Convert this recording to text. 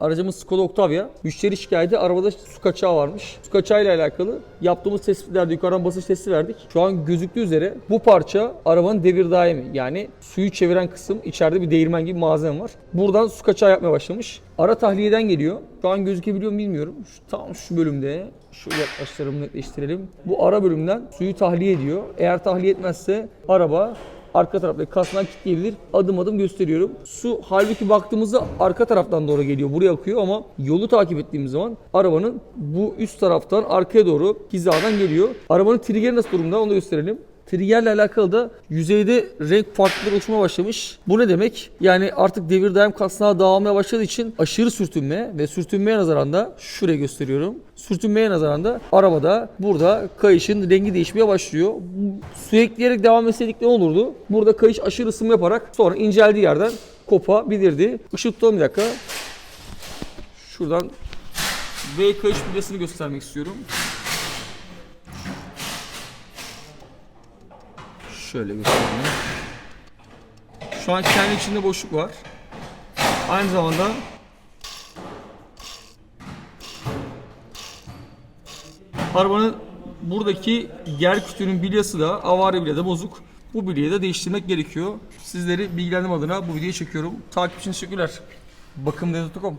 Aracımız Skoda Octavia. Müşteri şikayeti arabada su kaçağı varmış. Su kaçağı ile alakalı yaptığımız tespitlerde yukarıdan basınç testi verdik. Şu an gözüktüğü üzere bu parça arabanın devir daimi. Yani suyu çeviren kısım içeride bir değirmen gibi malzeme var. Buradan su kaçağı yapmaya başlamış. Ara tahliyeden geliyor. Şu an gözükebiliyor mu bilmiyorum. Şu, tam şu bölümde şöyle yaklaştıralım netleştirelim. Bu ara bölümden suyu tahliye ediyor. Eğer tahliye etmezse araba arka taraftaki kasnağı kilitleyebilir. Adım adım gösteriyorum. Su halbuki baktığımızda arka taraftan doğru geliyor. Buraya akıyor ama yolu takip ettiğimiz zaman arabanın bu üst taraftan arkaya doğru hizadan geliyor. Arabanın triggeri nasıl durumda onu da gösterelim. Triggerle alakalı da yüzeyde renk farklılıkları oluşmaya başlamış. Bu ne demek? Yani artık devir daim kasnağı dağılmaya başladığı için aşırı sürtünme ve sürtünmeye nazaran da şuraya gösteriyorum. Sürtünmeye nazaran da arabada burada kayışın rengi değişmeye başlıyor. Su ekleyerek devam etseydik ne olurdu? Burada kayış aşırı ısınma yaparak sonra inceldiği yerden kopabilirdi. Işık tutalım bir dakika. Şuradan V kayış bilyasını göstermek istiyorum. Şöyle göstereyim. Şu an kendi içinde boşluk var. Aynı zamanda arabanın buradaki ger kütüğünün bilyası da avare bilye de bozuk. Bu bilyeyi de değiştirmek gerekiyor. Sizleri bilgilendirme adına bu videoyu çekiyorum. Takip için teşekkürler. Bakımdeniz.com